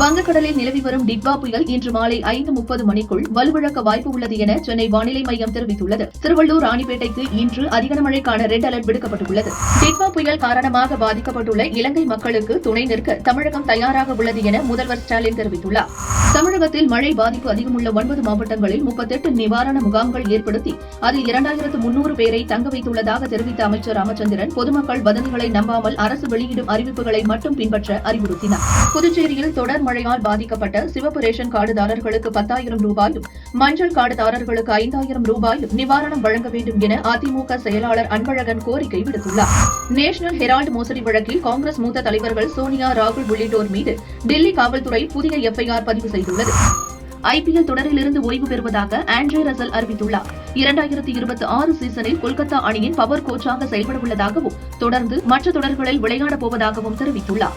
வங்கக்கடலில் நிலவி வரும் டிட்வா புயல் இன்று மாலை ஐந்து முப்பது மணிக்குள் வலுவிழக்க வாய்ப்பு உள்ளது என சென்னை வானிலை மையம் தெரிவித்துள்ளது. திருவள்ளூர் ராணிப்பேட்டைக்கு இன்று அதிக மழைக்கான ரெட் அலர்ட் விடுக்கப்பட்டுள்ளது. டிட்வா புயல் காரணமாக பாதிக்கப்பட்டுள்ள இலங்கை மக்களுக்கு துணை நிற்க தமிழகம் தயாராக உள்ளது என முதல்வர் ஸ்டாலின் தெரிவித்துள்ளார். தமிழகத்தில் மழை பாதிப்பு அதிகம் உள்ள ஒன்பது மாவட்டங்களில் முப்பத்தெட்டு நிவாரண முகாம்கள் ஏற்படுத்தி அதில் இரண்டாயிரத்து முன்னூறு பேரை தங்க வைத்துள்ளதாக தெரிவித்த அமைச்சர் ராமச்சந்திரன் பொதுமக்கள் வதந்திகளை நம்பாமல் அரசு வெளியிடும் அறிவிப்புகளை மட்டும் பின்பற்ற அறிவுறுத்தினார். புதுச்சேரியில் தொடர் மழையால் பாதிக்கப்பட்ட சிவப்பு ரேஷன் கார்டுதாரர்களுக்கு பத்தாயிரம் ரூபாயும் மஞ்சள் கார்டுதாரர்களுக்கு ஐந்தாயிரம் ரூபாயும் நிவாரணம் வழங்க வேண்டும் என அதிமுக செயலாளர் அன்பழகன் கோரிக்கை விடுத்துள்ளார். நேஷனல் ஹெரால்டு மோசடி வழக்கில் காங்கிரஸ் மூத்த தலைவர்கள் சோனியா ராகுல் உள்ளிட்டோர் மீது டெல்லி காவல்துறை புதிய எஃப்ஐஆர் பதிவு செய்துள்ளது ஐபிஎல் தொடரிலிருந்து ஓய்வு பெறுவதாக ஆண்ட்ரே ரசல் அறிவித்துள்ளார். இரண்டாயிரத்தி இருபத்தி ஆறு சீசனில் கொல்கத்தா அணியின் பவர் கோச்சாக செயல்பட உள்ளதாகவும் தொடர்ந்து மற்ற தொடர்களில் விளையாடப் போவதாகவும் தெரிவித்துள்ளார்.